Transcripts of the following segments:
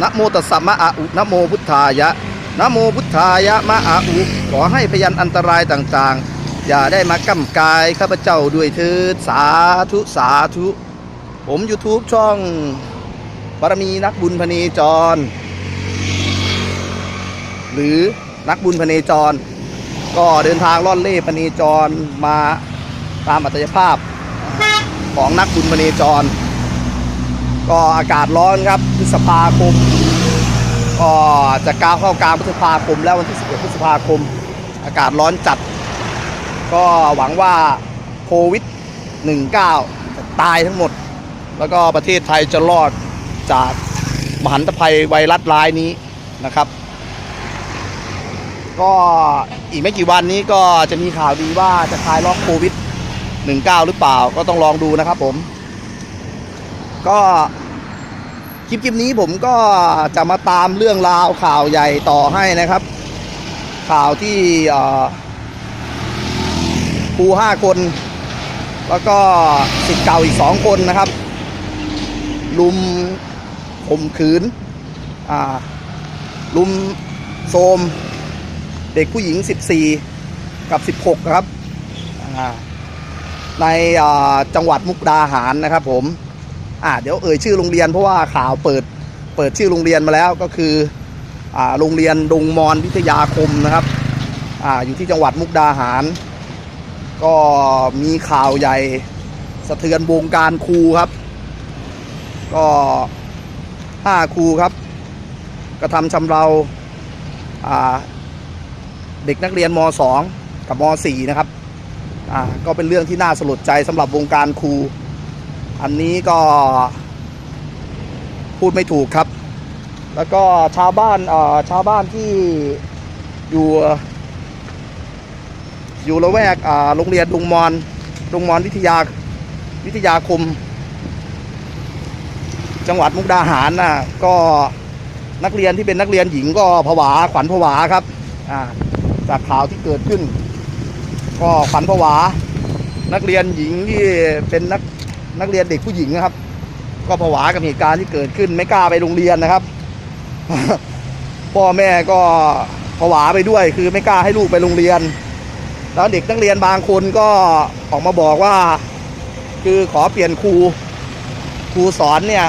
นะโมตัสสะมะอะอุนะโมพุทธายะนะโมพุทธายะมะอะอุขอให้พยันอันตรายต่างๆ อย่าได้มาก้ำกายข้าพเจ้าด้วยเถิดสาธุสาธุ ผม YouTube ช่องบารมีนักบุญพเนจร หรือนักบุญพเนจร ก็เดินทางล่อนเล่พเนจรมาตามอัตยภาพของนักบุญพเนจร ก็อากาศร้อนครับพฤษภาคมก็จะก้าวเข้ากลางพฤษภาคม แล้ววันที่ 11 พฤษภาคม อากาศร้อนจัด ก็หวังว่าโควิด 19 จะตายทั้งหมด แล้วก็ประเทศไทยจะรอดจากมหันตภัยไวรัสร้ายนี้นะครับ ก็อีกไม่กี่วันนี้ก็จะมีข่าวดีว่าจะคลายล็อกโควิด 19 หรือเปล่าก็ต้องลองดูนะครับผม ก็ ลิปคลิปนี้ผมก็จะมาตามเรื่องราวข่าวใหญ่ต่อให้นะครับ ข่าวที่เอ่อครูห้าคน แล้วก็สิทธิ์เก่าอีกสองคนนะครับ ลุมข่มขืนอ่าลุมโทมเด็กผู้หญิง 14 กับ 16 ครับ ในจังหวัดมุกดาหารนะครับผม อ่าเดี๋ยวเอ่ยชื่อโรงเรียนเพราะว่าข่าวเปิดเปิดชื่อโรงเรียนมาแล้วก็คืออ่าโรงเรียนดงมอนวิทยาคมนะครับอ่าอยู่ที่จังหวัดมุกดาหาร ก็มีข่าวใหญ่สะเทือนวงการครูครับ ก็ห้าครูครับ กระทำชำเราอ่าเด็กนักเรียนม .2 กับม .4 นะครับอ่าก็เป็นเรื่องที่น่าสลดใจสำหรับวงการครู อันนี้ก็พูดไม่ถูกครับ แล้วก็ชาวบ้านชาวบ้านที่อยู่ อยู่ละแวกโรงเรียนดงมอนดงมอนวิทยาวิทยาคม จังหวัดมุกดาหารน่ะก็นักเรียนที่เป็นนักเรียนหญิงก็ผวาขวัญผวาครับจากข่าวที่เกิดขึ้น ก็ขวัญผวา นักเรียนหญิงที่เป็นนัก นักเรียนเด็กผู้หญิงนะครับ ก็ผวากับเหตุการณ์ที่เกิดขึ้น ไม่กล้าไปโรงเรียนนะครับพ่อแม่ก็ผวาไปด้วย คือไม่กล้าให้ลูกไปโรงเรียน แล้วเด็กนักเรียนบางคนก็ออกมาบอกว่า คือขอเปลี่ยนครูครูสอนเนี่ย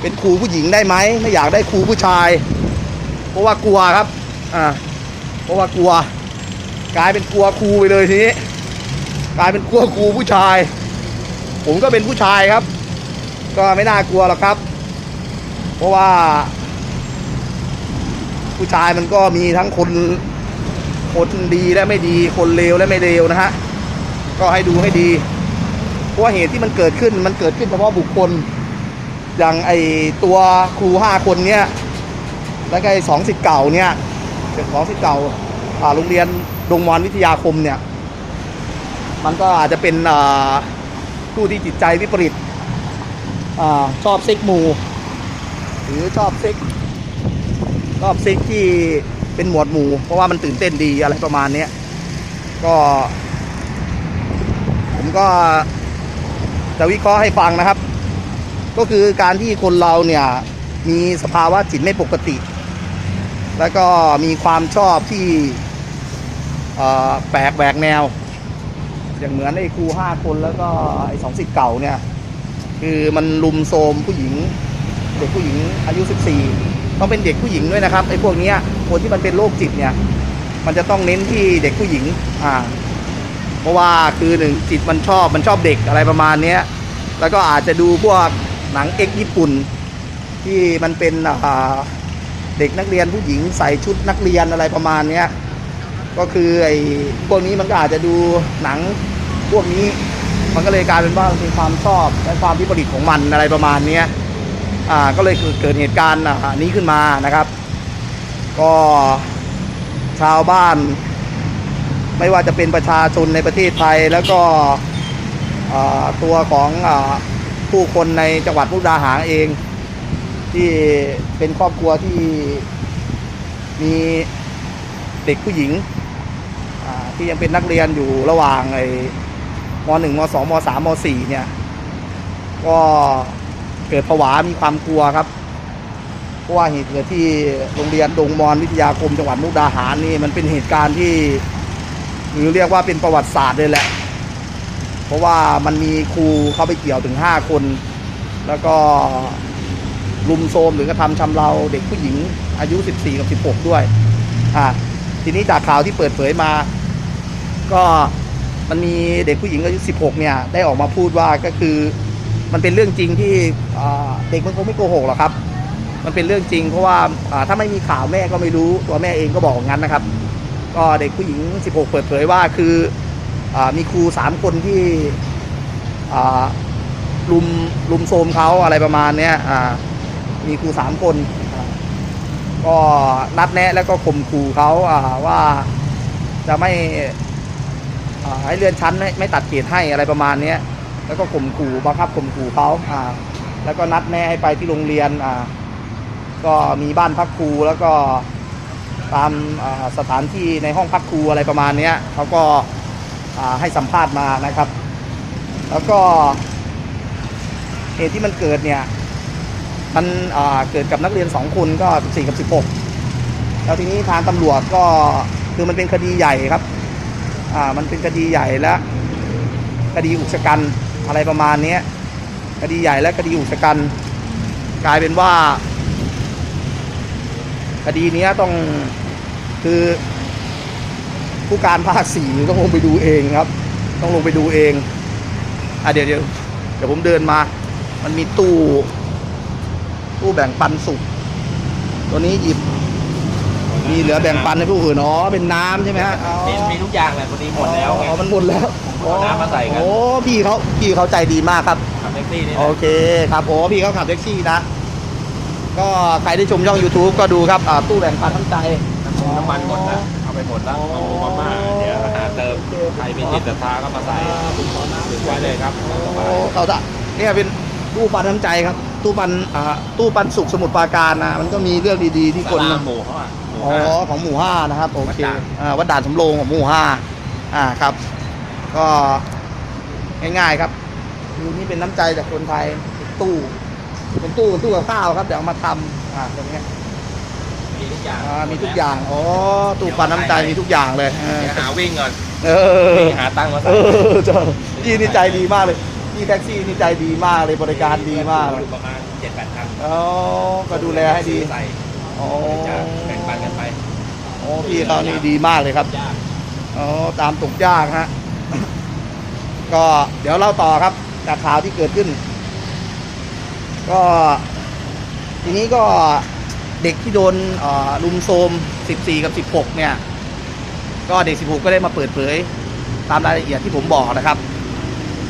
เป็นครูผู้หญิงได้ไหมไม่อยากได้ครูผู้ชาย เพราะว่ากลัวครับอ่าเพราะว่ากลัว กลายเป็นกลัวครูไปเลยทีนี้กลายเป็นกลัวครูผู้ชาย ผมก็เป็นผู้ชายครับ ก็ไม่น่ากลัวหรอกครับ เพราะว่า ผู้ชายมันก็มีทั้งคนคนดีและไม่ดีคนเลวและไม่เลวนะฮะก็ให้ดูให้ดีเพราะว่าเหตุที่มันเกิดขึ้นมันเกิดขึ้นเฉพาะบุคคล อย่างไอตัวครูห้าคนเนี้ยแล้วก็ไอสองสิทธิ์เก่าเนี่ยเป็นสองสิทธิ์เก่าอ่าโรงเรียนดงมอนวิทยาคมเนี่ย มันก็อาจจะเป็นอ่า ผู้ที่จิตใจวิปริตอชอบเซ็กหมูหรือชอบเซ็กชอบเซ็กที่เป็นหมวดหมู่ เพราะว่ามันตื่นเต้นดีอะไรประมาณนี้ก็ ผมก็จะวิเคราะห์ให้ฟังนะครับ ก็คือการที่คนเราเนี่ยมีสภาวะจิตไม่ปกติ แล้วก็มีความชอบที่แปลกแหวกแนว อย่างเหมือนไอ้ครูห้าคนแล้วก็ไอ้สองสิทธิ์เก่าเนี่ย คือมันลุมโทมผู้หญิง เด็กผู้หญิงอายุ14ต้องเป็นเด็กผู้หญิงด้วยนะครับไอ้พวกเนี้ยคนที่มันเป็นโรคจิตเนี่ย มันจะต้องเน้นที่เด็กผู้หญิงอ่าเพราะว่าคือหนึ่งจิตมันชอบมันชอบเด็กอะไรประมาณเนี้ยแล้วก็อาจจะดูพวกหนังเอ็กญี่ปุ่น ที่มันเป็นเด็กนักเรียนผู้หญิงใส่ชุดนักเรียนอะไรประมาณเนี้ย ก็คือไอ้พวกนี้มันก็อาจจะดูหนังพวกนี้ มันก็เลยกลายเป็นว่ามันเป็นความชอบและความวิปริตของมันอะไรประมาณเนี้ยอ่าก็เลยเกิดเหตุการณ์อ่านี้ขึ้นมานะครับ ก็ชาวบ้าน ไม่ว่าจะเป็นประชาชนในประเทศไทยแล้วก็ตัวของอผู้คนในจังหวัดมุกดาหารเอง ที่เป็นครอบครัวที่มีเด็กผู้หญิง ที่ยังเป็นนักเรียนอยู่ระหว่างไอ้มหนึ่งมสองมสามมสี่เนี่ย ก็เกิดผวา มีความกลัวครับ เพราะว่าเหตุเกิดที่โรงเรียนดงมอนวิทยาคมจังหวัดมุกดาหารนี่มันเป็นเหตุการณ์ที่ หรือเรียกว่าเป็นประวัติศาสตร์เลยแหละ เพราะว่ามันมีครูเข้าไปเกี่ยวถึง5คน แล้วก็ลุมโทมหรือกระทำชำเราเด็กผู้หญิงอายุ 14 กับ 16 ด้วย อ่า ทีนี้จากข่าวที่เปิดเผยมา ก็มันมีเด็กผู้หญิงอายุ 16 เนี่ย ได้ออกมาพูดว่าก็คือ มันเป็นเรื่องจริงที่เด็กมันคงไม่โกหกหรอกครับ มันเป็นเรื่องจริง เพราะว่าถ้าไม่มีข่าวแม่ก็ไม่รู้ตัวแม่เองก็บอกงั้นนะครับ ก็เด็กผู้หญิง 16 เปิดเผยว่าคืออมีครู 3 คนที่ลุมลุมโทมเขาอะไรประมาณเนี้ยมีครู 3 คนก็นัดแนะแล้วก็ข่มขู่เขาว่าจะไม่ ให้เลื่อนชั้นไม่ไม่ตัดเกรดให้อะไรประมาณเนี้ยแล้วก็ข่มขู่บังคับข่มขู่เขาอ่า แล้วก็นัดแม่ให้ไปที่โรงเรียนอ่า ก็มีบ้านพักครูแล้วก็ตามสถานที่ในห้องพักครูอะไรประมาณเนี้ยเขาก็ให้สัมภาษณ์มานะครับ แล้วก็เหตุที่มันเกิดเนี่ย มันเกิดกับนักเรียนสองคนก็ 14 กับ 16 แล้วทีนี้ทางตำรวจก็คือมันเป็นคดีใหญ่ครับ อ่ามันเป็นคดีใหญ่และคดีอุกชะกันอะไรประมาณนี้คดีใหญ่และคดีอุกชะกันกลายเป็นว่า คดีนี้ต้องคือผู้การภาคสี่ต้องลงไปดูเองครับ ต้องลงไปดูเองอะเดี๋ยวเดี๋ยวเดี๋ยวผมเดินมา มันมีตู้ ตู้แบ่งปันสุกตัวนี้หยิบ มีเหลือแบ่งปันให้ผู้อื่นอ๋อเป็นน้ำใช่ไหมฮะอ๋อเห็นมีทุกอย่างแหละพอดีหมดแล้วไง อ๋อมันหมดแล้วเอาน้ำมาใส่กัน โอ้พี่เขาพี่เขาใจดีมากครับ ขับแท็กซี่นี่แหโอละเคครับโอ้พี่เขาขับแท็กซี่นะ ก็ใครที่ชมช่อง YouTube ก็ดูครับอ่าตู้แบ่งปันน้ำใจ น้ำมันหมดแล้วเอาไปหมดแล้วเอามาม่าเดี๋ยวหาเติมใครมีจิตศรัทธาก็มาใส่ถึงไว้เลยครับสบายโอ้เขาจะเนี่ยเป็นตู้ปันน้ำใจครับ ตู้ปันอ่าตู้ปันสุขสมุทรปราการนะมันก็มีเรื่องดีๆที่ที่คคนนหมู่เขาอะหมู่ อ๋อห้า ของหมู่ห้านะครับโอเควัดด่าน อ่าวัดด่านสำโรงของหมู่ห้าอ่าครับ ก็ง่ายๆครับคือนี่เป็นน้ำใจจากคนไทยเป็นตู้เป็นตู้ตู้กับข้าวครับเดี๋ยวเอามาทำอ่าตรงเนี้ยมีทุกอย่างอ่ามีทุกอย่างอ๋อตู้ปันน้ำใจมีทุกอย่างเลยเออเดี๋ยวหาวิ่งก่อนเออ วิ่งหาตังค์มาเอใส่อเจ้าพี่นี่ใจดีมากเลยพี่แท็กซี่นี่ใจดีมากเลยบริการดีมากเลยอยู่ประมาณเจ็ดแปดพันอ๋อก็ดูแลให้ดี ใส่ อ๋อจะแบ่งปันกันไปอ๋อพี่เขานี่ดีมากเลยครับ ยากอ๋อ ตามตกยากฮะ ก็เดี๋ยวเล่าต่อครับ จากข่าวที่เกิดขึ้น ก็ ทีนี้ก็เด็กที่โดนเอ่อลุมโทรม14 กับ 16 เนี่ย ก็เด็ก 16 ก็ได้มาเปิดเผย ตามรายละเอียดที่ผมบอกนะครับ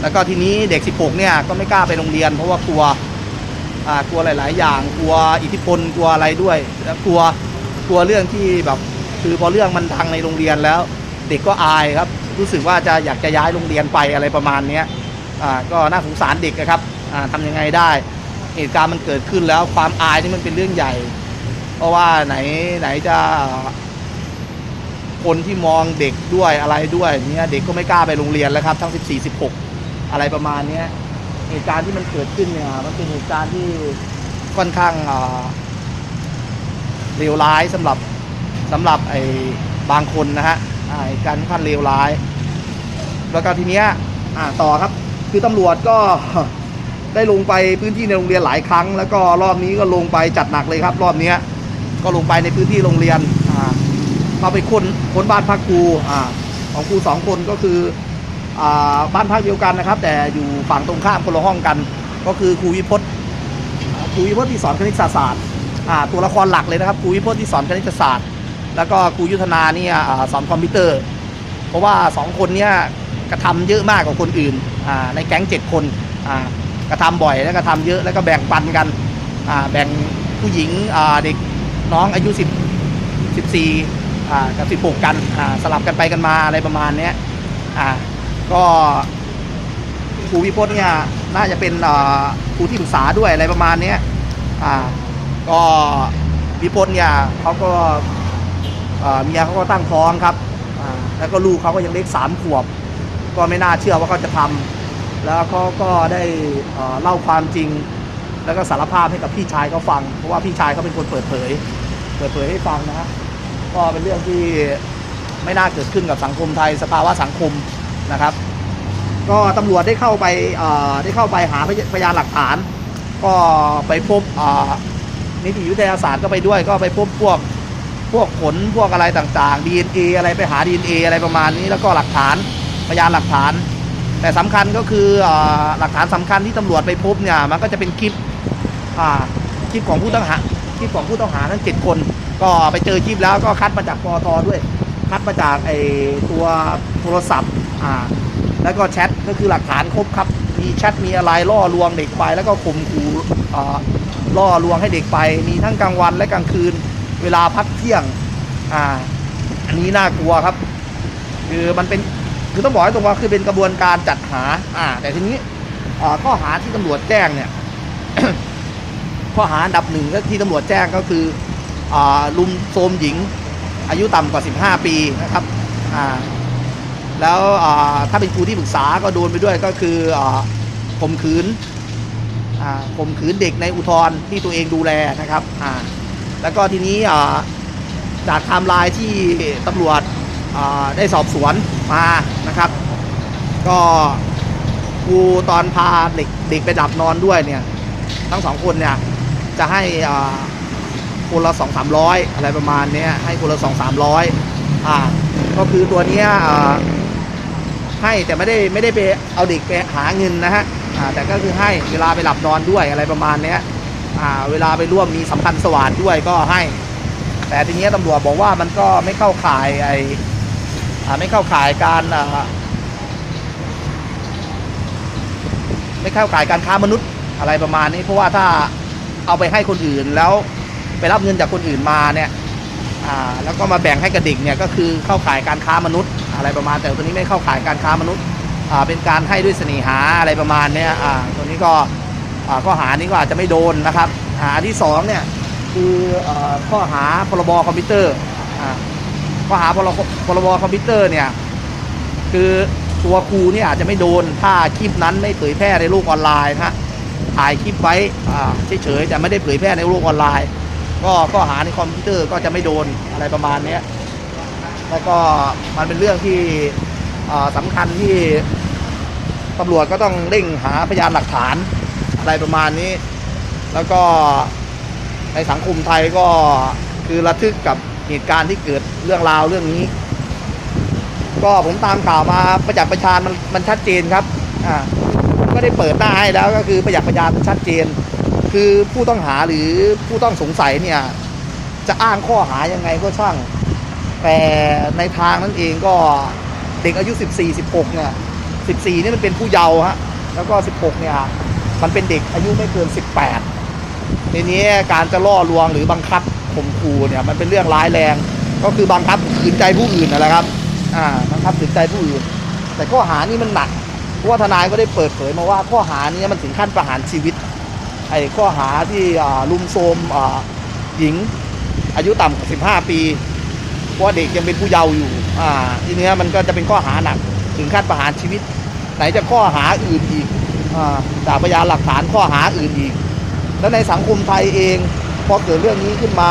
แล้วก็ทีนี้เด็ก 16 เนี่ยก็ไม่กล้าไปโรงเรียน เพราะว่ากลัวอ่า กลัวหลาย ๆ อย่าง กลัวอิทธิพลกลัวอะไรด้วยแล้วกลัวกลัวเรื่องที่แบบคือพอเรื่องมันดังในโรงเรียนแล้ว เด็กก็อายครับ รู้สึกว่าจะอยากจะย้ายโรงเรียนไปอะไรประมาณนี้ก็น่าสงสารเด็กนะครับอ่าทำยังไงได้เหตุการณ์มันเกิดขึ้นแล้วความอายนี่มันเป็นเรื่องใหญ่ เพราะว่าไหนไหนจะคนที่มองเด็กด้วยอะไรด้วยเนี่ยเด็กก็ไม่กล้าไปโรงเรียนแล้วครับ ทั้ง 14 16 อะไรประมาณนี้ เหตุการณ์ที่มันเกิดขึ้นเนี่ยมันเป็นเหตุการณ์ที่ค่อนข้างอ่าเลวร้ายสำหรับสำหรับไอ้บางคนนะฮะไอ่าเหตุการณ์ค่อนเลวร้าย แล้วก็ทีเนี้ยอ่าต่อครับ คือตำรวจก็ได้ลงไปพื้นที่ในโรงเรียนหลายครั้ง แล้วก็รอบนี้ก็ลงไปจัดหนักเลยครับ รอบเนี้ยก็ลงไปในพื้นที่โรงเรียนอ่าเข้าไปค้นค้นบ้านพักครูอ่าของครูสองคนก็คือ บ้านพักเดียวกันนะครับ แต่อยู่ฝั่งตรงข้ามคนละห้องกัน ก็คือครูวิพจน์ครูวิพจน์ที่สอนคณิตศาสตร์ตัวละครหลักเลยนะครับครูวิพจน์ที่สอนคณิตศาสตร์ แล้วก็ครูยุทธนาเนี่ยสอนคอมพิวเตอร์ เพราะว่าสองคนเนี่ยกระทำเยอะมากกว่าคนอื่นในแก๊งเจ็ดคนกระทำบ่อยแล้วกระทำเยอะแล้วก็แบ่งปันกันแบ่งผู้หญิงเด็กน้องอายุสิบ14อ่กับ16 กันสลับกันไปกันมาอะไรประมาณนี้ ก็ครูวิพจน์เนี่ยน่าจะเป็นอ่าครูที่ปรึกษาด้วยอะไรประมาณนี้อ่าก็วิพจน์เนี่ยเขาก็อ่าเมียเขาก็ตั้งท้องครับอ่าแล้วก็ลูกเขาก็ยังเล็กสามขวบ ก็ไม่น่าเชื่อว่าเขาจะทำแล้วเขาก็ได้เอ่อเล่าความจริง แล้วก็สารภาพให้กับพี่ชายเขาฟัง เพราะว่าพี่ชายเขาเป็นคนเปิดเผย เปิดเผยให้ฟังนะก็เป็นเรื่องที่ไม่น่าเกิดขึ้นกับสังคมไทยสภาวะสังคม นะครับ ก็ตำรวจได้เข้าไปเอ่อได้เข้าไปหาพยานหลักฐาน ก็ไปพบเอ่อนิติวิทยาศาสตร์ก็ไปด้วย ก็ไปพบพวกพวกขนพวกอะไรต่างๆ DNA อะไรไปหา DNA อะไรประมาณนี้แล้วก็หลักฐานพยานหลักฐาน แต่สำคัญก็คือเอ่อหลักฐานสำคัญที่ตำรวจไปพบเนี่ยมันก็จะเป็นคลิปคลิปของผู้ต้องหาคลิปของผู้ต้องหาทั้งเจ็ดคน ก็ไปเจอคลิปแล้วก็คัดมาจากปอทด้วย คัดมาจากไอตัวโทรศัพท์ อ่าแล้วก็แชทก็คือหลักฐานครบครับ มีแชทมีอะไรล่อลวงเด็กไป แล้วก็ข่มขู่อ่าล่อลวงให้เด็กไป มีทั้งกลางวันและกลางคืน เวลาพักเที่ยง อ่า อันนี้น่ากลัวครับ คือมันเป็น คือต้องบอกให้ตรงว่าคือเป็นกระบวนการจัดหา อ่า แต่ทีนี้ข้อหาที่ตำรวจแจ้งเนี่ย ข้อหาดับหนึ่งที่ตำรวจแจ้งก็คืออลุมโทมหญิง อายุต่ำกว่า 15 ปีนะครับ อ่า แล้วถ้าเป็นครูที่ปรึกษาก็โดนไปด้วยก็คือข่มขืนข่มขืนเด็กในอุทธรณ์ที่ตัวเองดูแลนะครับแล้วก็ทีนี้จากไทม์ไลน์ที่ตำรวจได้สอบสวนมานะครับ ก็ครูตอนพาเด็กเด็กไปดับนอนด้วยเนี่ย ทั้งสองคนเนี่ย จะให้คนละสองสามร้อยอะไรประมาณนี้ให้คนละสองสามร้อยอ่าก็คือตัวเนี้ย ให้แต่ไม่ได้ไม่ได้ไปเอาเด็กไปหาเงินนะฮะแต่ก็คือให้เวลาไปหลับนอนด้วยอะไรประมาณนี้เวลาไปร่วมมีสัมพันธ์สวัสดด้วยก็ให้ แต่ทีนี้ตำรวจบอกว่ามันก็ไม่เข้าข่ายไออ่าไม่เข้าข่ายการไม่เข้าข่ายการค้ามนุษย์อะไรประมาณนี้ เพราะว่าถ้าเอาไปให้คนอื่นแล้วไปรับเงินจากคนอื่นมาเนี่ยแล้วก็มาแบ่งให้กับเด็กเนี่ยก็คือเข้าข่ายการค้ามนุษย์ อะไรประมาณแต่ตัวนี้ไม่เข้าข่ายการค้ามนุษย์เป็นการให้ด้วยเสน่หาอะไรประมาณเนี้ยตัวนี้ก็ข้อหานี้ก็อาจจะไม่โดนนะครับอันที่สองเนี่ยคืออข้อหาพรบคอมพิวเตอร์ข้อหาพรบพรบคอมพิวเตอร์เนี่ยคือตัวครูเนี่ยอาจจะไม่โดนถ้าคลิปนั้นไม่เผยแพร่ในโลกออนไลน์นะฮะถ่ายคลิปไว้เฉยๆแต่ไม่ได้เผยแพร่ในโลกออนไลน์ ก็ข้อหาในคอมพิวเตอร์ก็จะไม่โดนอะไรประมาณเนี้ย แล้วก็มันเป็นเรื่องที่อ่าสำคัญที่ตำรวจก็ต้องเร่งหาพยานหลักฐานอะไรประมาณนี้ แล้วก็ในสังคมไทยก็คือระทึกกับเหตุการณ์ที่เกิดเรื่องราวเรื่องนี้ ก็ผมตามข่าวมาประจักษ์ประชานมันมันชัดเจนครับอ่าก็ได้เปิดหน้าให้แล้วก็คือประจักษ์ประชามันชัดเจน คือผู้ต้องหาหรือผู้ต้องสงสัยเนี่ย จะอ้างข้อหายังไงก็ช่าง แต่ในทางนั้นเองก็เด็กอายุ 14 16 เนี่ย 14 นี่มันเป็นผู้เยาว์ฮะ แล้วก็ 16 เนี่ย มันเป็นเด็กอายุไม่เกิน 18 ทีนี้การจะล่อลวงหรือบังคับข่มขู่เนี่ยมันเป็นเรื่องร้ายแรง ก็คือบังคับขืนใจผู้อื่นนั่นแหละครับ อ่า บังคับขืนใจผู้อื่น แต่ข้อหานี้มันหนัก เพราะว่าทนายก็ได้เปิดเผยมาว่าข้อหานี้มันถึงขั้นประหารชีวิต ไอ้ข้อหาที่ลุมโทมหญิงอายุต่ำกว่า 15 ปี เพราะว่าเด็กยังเป็นผู้เยาว์อยู่ อ่า ทีนี้มันก็จะเป็นข้อหาหนักถึงขั้นประหารชีวิต ไหนจะข้อหาอื่นอีก อ่าจากพยานหลักฐานข้อหาอื่นอีก แล้วในสังคมไทยเองพอเกิดเรื่องนี้ขึ้นมา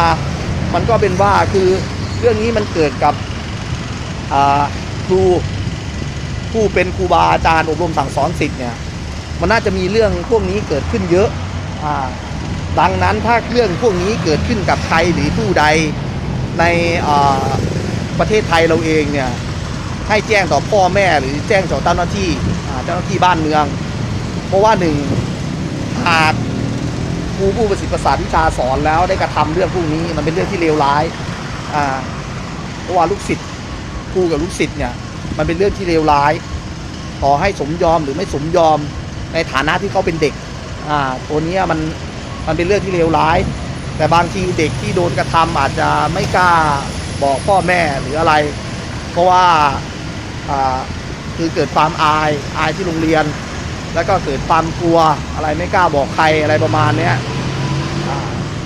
มันก็เป็นว่าคือเรื่องนี้มันเกิดกับอ่าครูผู้เป็นครูบาอาจารย์อบรมสั่งสอนสิทธิ์เนี่ยมันน่าจะมีเรื่องพวกนี้เกิดขึ้นเยอะอ่าดังนั้นถ้าเรื่องพวกนี้เกิดขึ้นกับใครหรือผู้ใด ในประเทศไทยเราเองเนี่ยให้แจ้งต่อพ่อแม่หรือแจ้งต่อเจ้าหน้าที่เจ้าหน้าที่บ้านเมือง เพราะว่าหนึ่งหากครูผู้ประสิทธิ์ประสาทวิชาสอนแล้วได้กระทำเรื่องพวกนี้มันเป็นเรื่องที่เลวร้ายเพราะว่าลูกศิษย์ครูกับลูกศิษย์เนี่ยมันเป็นเรื่องที่เลวร้ายต่อให้สมยอมหรือไม่สมยอมในฐานะที่เขาเป็นเด็ก อ่า ตัวนี้มัน มันเป็นเรื่องที่เลวร้าย แต่บางทีเด็กที่โดนกระทำอาจจะไม่กล้าบอกพ่อแม่หรืออะไร เพราะว่าคือเกิดความอายอายที่โรงเรียน แล้วก็เกิดความกลัวอะไรไม่กล้าบอกใครอะไรประมาณเนี้ย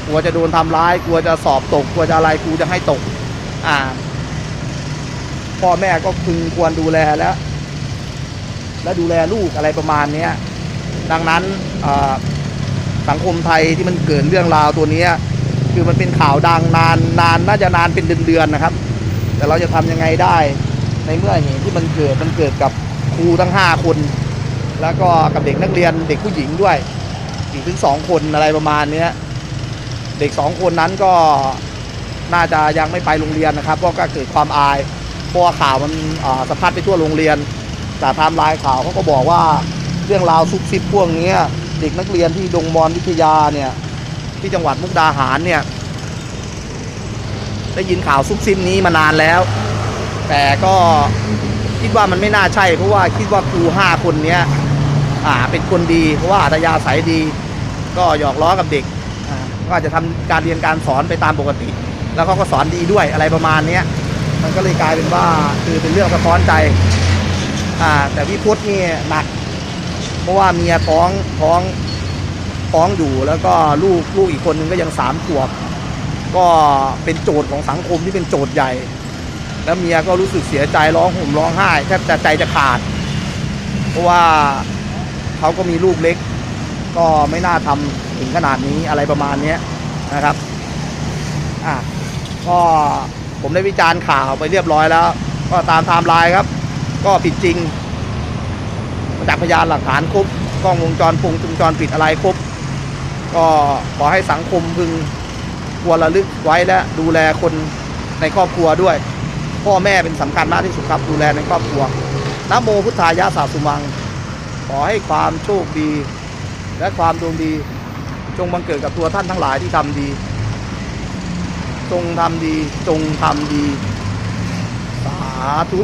กลัวจะโดนทำร้าย กลัวจะสอบตก กลัวจะอะไรกูจะให้ตก อ่า พ่อแม่ก็พึงควรดูแลแล้ว และดูแลลูกอะไรประมาณเนี้ยดังนั้นอ่า สังคมไทยที่มันเกิดเรื่องราวตัวนี้คือมันเป็นข่าวดังนานนานน่าจะนานเป็นเดือนๆนะครับ แต่เราจะทำยังไงได้ในเมื่อเหตุที่มันเกิดมันเกิดกับครูทั้ง 5 คน แล้วก็กับเด็กนักเรียนเด็กผู้หญิงด้วยอีกถึงสองคนอะไรประมาณเนี้ยเด็กสองคนนั้นก็น่าจะยังไม่ไปโรงเรียนนะครับเพราะก็เกิดความอายเพราะข่าวมันสะพัดไปทั่วโรงเรียนจากไทม์ไลน์ข่าวเขาก็บอกว่าเรื่องราวซุบซิบพวกนี้ เด็กนักเรียนที่ดงมอนวิทยาเนี่ย ที่จังหวัดมุกดาหารเนี่ย ได้ยินข่าวซุบซิบนี้มานานแล้ว แต่ก็คิดว่ามันไม่น่าใช่ เพราะว่าคิดว่าครูห้าคนเนี้ยอ่าเป็นคนดี เพราะว่าอัธยาศัยดี ก็หยอกล้อกับเด็กอ่าก็อาจจะทำการเรียนการสอนไปตามปกติ แล้วเขาก็สอนดีด้วยอะไรประมาณเนี้ยมันก็เลยกลายเป็นว่าคือเป็นเรื่องสะท้อนใจอ่าแต่พี่พุทธนี่หนัก เพราะว่าเมียท้องท้องท้องอยู่แล้วก็ลูกลูกอีกคนนึงก็ยังสามขวบก็เป็นโจทย์ของสังคมที่เป็นโจทย์ใหญ่ แล้วเมียก็รู้สึกเสียใจร้องห่มร้องไห้แทบจะใจจะขาด เพราะว่าเขาก็มีลูกเล็ก ก็ไม่น่าทำถึงขนาดนี้อะไรประมาณเนี้ยนะครับอะก็ผมได้วิจารณ์ข่าวไปเรียบร้อยแล้ว ก็ตามไทม์ไลน์ครับ ก็ผิดจริง จากพยานหลักฐานครบกล้องวงจรปงวงจรปิดอะไรครบก็ขอให้สังคมพึงควรระลึกไว้และดูแลคนในครอบครัวด้วย พ่อแม่เป็นสำคัญมากที่สุดครับ ดูแลในครอบครัวนะโมพุทธายะสาสุมัง ขอให้ความโชคดี และความดวงดี จงบังเกิดกับตัวท่านทั้งหลายที่ทำดี จงทำดี จงทำดี สาธุ